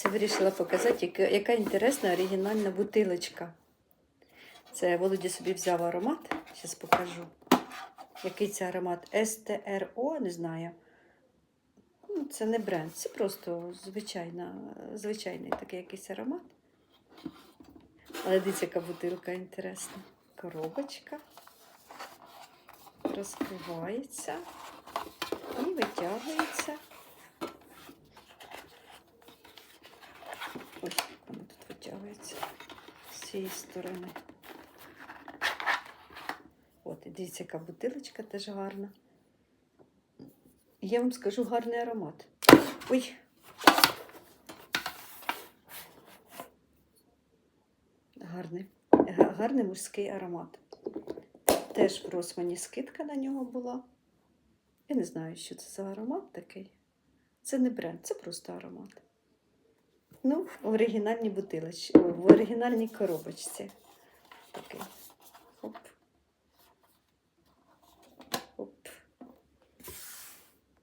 Це вирішила показати, яка, інтересна оригінальна бутилочка. Це Володя собі взяв аромат. Зараз покажу. Який це аромат? СТРО, не знаю. Ну, це не бренд, це просто звичайна, звичайний такий якийсь аромат. Але дивіться, яка бутилка інтересна. Коробочка. Розкривається і витягується. Цієї сторони. От, дивіться, яка бутилочка теж гарна. Я вам скажу гарний аромат. Ой. Гарний. Гарний мужський аромат. Теж в Росмані скидка на нього була. Я не знаю, що це за аромат такий. Це не бренд, це просто аромат. Ну, в оригінальній бутилочці, в оригінальній коробочці. Такий. Оп.